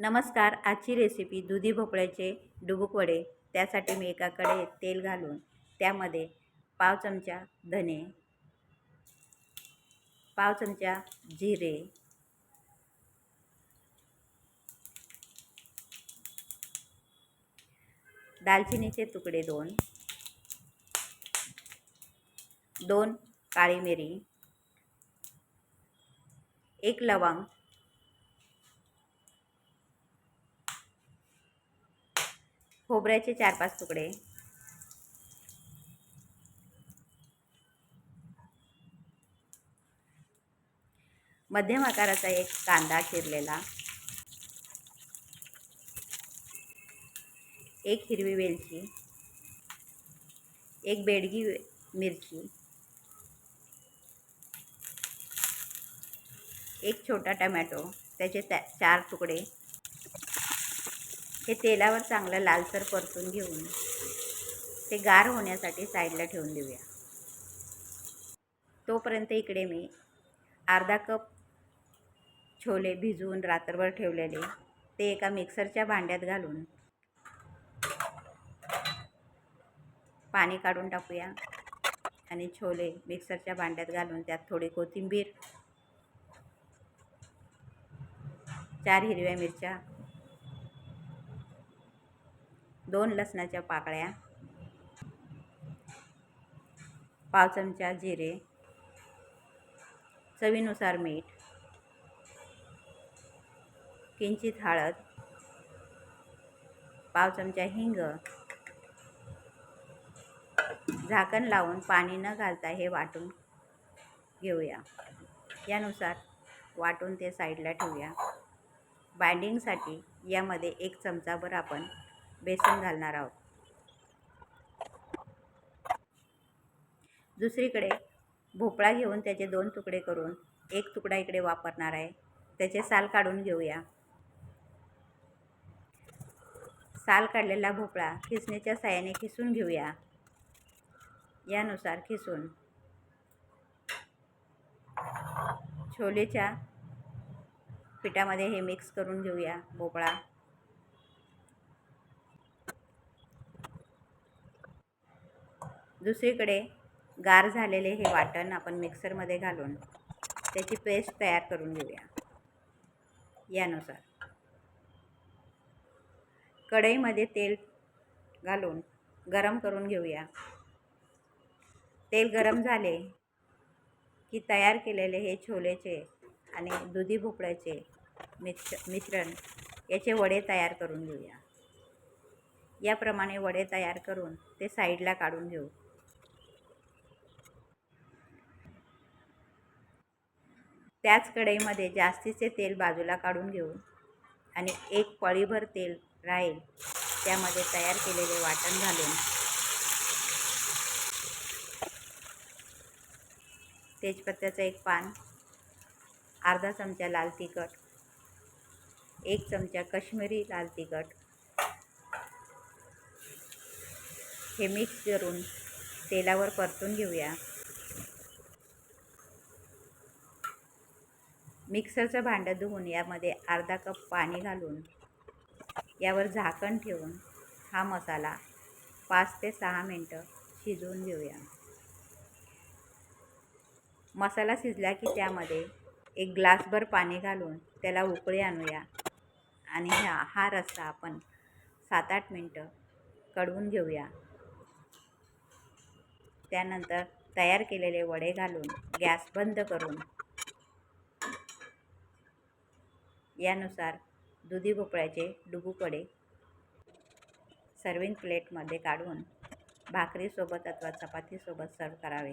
नमस्कार आजची रेसिपी दुधी भोपळ्याचे डुबुक वडे. त्यासाठी मी एका कढईत तेल घालून त्यामध्ये पाव चमचा धने पाव चमचा जिरे दालचिनीचे तुकडे दोन दोन काळी मिरी एक लवंग खोबऱ्याचे चार पाच तुकडे. मध्यम आकाराचा एक कांदा चिरलेला. एक हिरवी वेलची. एक बेडगी मिरची. एक छोटा टमॅटो त्याचे त्या चार तुकडे. हे तेलावर चांगलं लालसर परतून घेऊन ते गार होण्यासाठी साईडला ठेवून देऊया. तोपर्यंत इकडे मी अर्धा कप छोले भिजवून रात्रभर ठेवलेले ते एका मिक्सरच्या भांड्यात घालून पाणी काढून टाकूया आणि छोले मिक्सरच्या भांड्यात घालून त्यात थोडी कोथिंबीर चार हिरव्या मिरच्या दोन लसणाच्या पाकळ्या पाव चमचा जिरे चवीनुसार मीठ किंचित हळद पाव चमचा हिंग झाकण लावून पाणी न घालता हे वाटून घेऊया. यानुसार वाटून ते साईडला ठेवूया. बाइंडिंगसाठी यामध्ये एक चमचाभर आपण बेसन घालणार आहोत. दुसरीकडे भोपळा घेऊन त्याचे दोन तुकडे करून एक तुकडा इकडे वापरणार आहे. त्याचे साल काढून घेऊया. साल काढलेला भोपळा खिसणीच्या साहाय्याने खिसून घेऊया. यानुसार खिसून. छोलेच्या पिठामध्ये हे मिक्स करून घेऊया भोपळा. दुसरीकडे गार झालेले हे वाटण आपण मिक्सरमध्ये घालून त्याची पेस्ट तयार करून घेऊया. यानुसार. कढईमध्ये तेल घालून गरम करून घेऊया. तेल गरम झाले की तयार केलेले हे छोलेचे आणि दुधी भोपळ्याचे मिक्स मिश्रण याचे वडे तयार करून घेऊया. याप्रमाणे वडे तयार करून ते साईडला काढून घेऊ. त्याच कढईमध्ये जास्तीचे तेल बाजूला काढून घेऊ आणि एक पळीभर तेल राहील त्यामध्ये तयार केलेले वाटण घालून. तेजपत्त्याचं एक पान अर्धा चमचा लाल तिखट एक चमचा कश्मीरी लाल तिखट. हे मिक्स करून तेलावर परतून घेऊया. मिक्सरचं भांडं धुवून यामध्ये अर्धा कप पाणी घालून यावर झाकण ठेवून हा मसाला पाच ते सहा मिनटं शिजवून घेऊया. मसाला शिजला की त्यामध्ये एक ग्लासभर पाणी घालून त्याला उकळी आणूया आणि ह्या हा रस्सा आपण सात आठ मिनटं कढवून घेऊया. त्यानंतर तयार केलेले वडे घालून गॅस बंद करून यानुसार दुधी भोपळ्याचे डुबुकडे सर्विंग प्लेटमध्ये काढून भाकरीसोबत अथवा चपातीसोबत सर्व करावे.